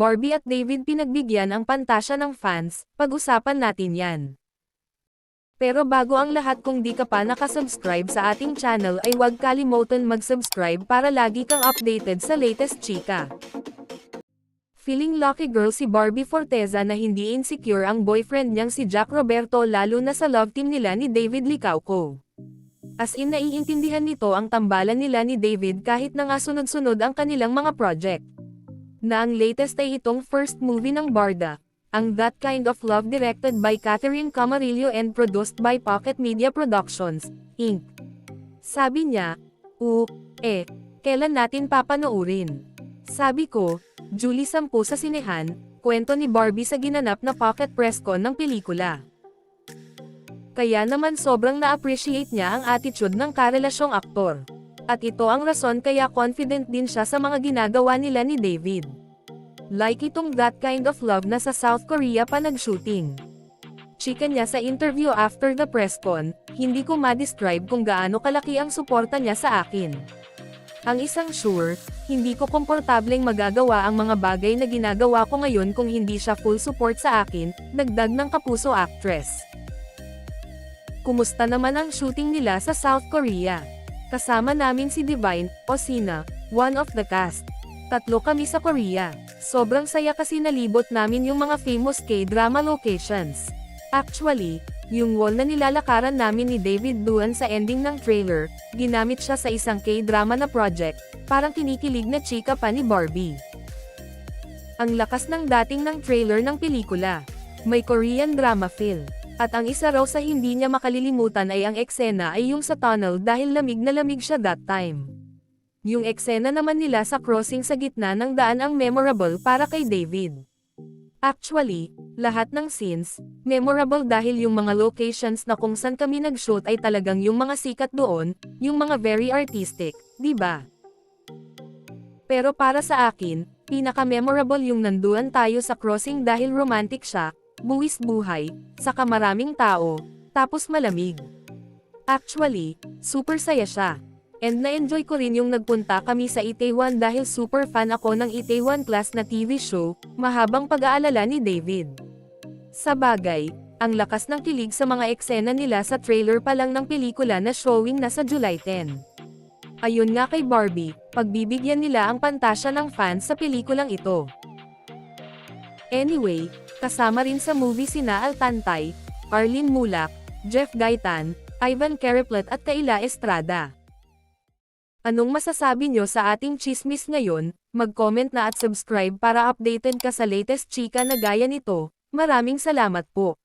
Barbie at David pinagbigyan ang pantasya ng fans, pag-usapan natin yan. Pero bago ang lahat kung di ka pa nakasubscribe sa ating channel ay huwag kalimutan mag-subscribe para lagi kang updated sa latest chika. Feeling lucky girl si Barbie Forteza na hindi insecure ang boyfriend niyang si Jack Roberto lalo na sa love team nila ni David Licauco. As in naiintindihan nito ang tambalan nila ni David kahit na nga sunod-sunod ang kanilang mga project. Na ang latest ay itong first movie ng Barda, ang That Kind of Love directed by Catherine Camarillo and produced by Pocket Media Productions, Inc. Sabi niya, U, eh, kailan natin papanoorin? Sabi ko, Julie 10 sa sinehan, kwento ni Barbie sa ginanap na pocket press con ng pelikula. Kaya naman sobrang na-appreciate niya ang attitude ng karelasyong aktor. At ito ang rason kaya confident din siya sa mga ginagawa nila ni David. Like itong that kind of love na sa South Korea pa nag-shooting. Chika niya sa interview after the press con, hindi ko ma-describe kung gaano kalaki ang suporta niya sa akin. Ang isang sure, hindi ko komportableng magagawa ang mga bagay na ginagawa ko ngayon kung hindi siya full support sa akin, nagdag ng kapuso actress. Kumusta naman ang shooting nila sa South Korea? Kasama namin si Divine, Osina, one of the cast. Tatlo kami sa Korea. Sobrang saya kasi nalibot namin yung mga famous K-drama locations. Actually, yung wall na nilalakaran namin ni David Duan sa ending ng trailer, ginamit siya sa isang K-drama na project, parang kinikilig na chika pa ni Barbie. Ang lakas ng dating ng trailer ng pelikula. May Korean drama feel. At ang isa raw sa hindi niya makalilimutan ay ang eksena ay yung sa tunnel dahil lamig na lamig siya that time. Yung eksena naman nila sa crossing sa gitna ng daan ang memorable para kay David. Actually, lahat ng scenes, memorable dahil yung mga locations na kung saan kami nag-shoot ay talagang yung mga sikat doon, yung mga very artistic, di ba? Pero para sa akin, pinaka-memorable yung nanduan tayo sa crossing dahil romantic siya, buwis buhay, saka maraming tao, tapos malamig. Actually, super saya siya. And na-enjoy ko rin yung nagpunta kami sa Itaewon dahil super fan ako ng Itaewon Class na TV show, mahabang pag-aalala ni David. Sa bagay, ang lakas ng kilig sa mga eksena nila sa trailer pa lang ng pelikula na showing na sa July 10. Ayun nga kay Barbie, pagbibigyan nila ang pantasya ng fans sa pelikulang ito. Anyway, kasama rin sa movie sina Altantay, Arlene Mulak, Jeff Gaitan, Ivan Kereplet at Kaila Estrada. Anong masasabi nyo sa ating chismis ngayon? Mag-comment na at subscribe para updated ka sa latest chika na gaya nito. Maraming salamat po.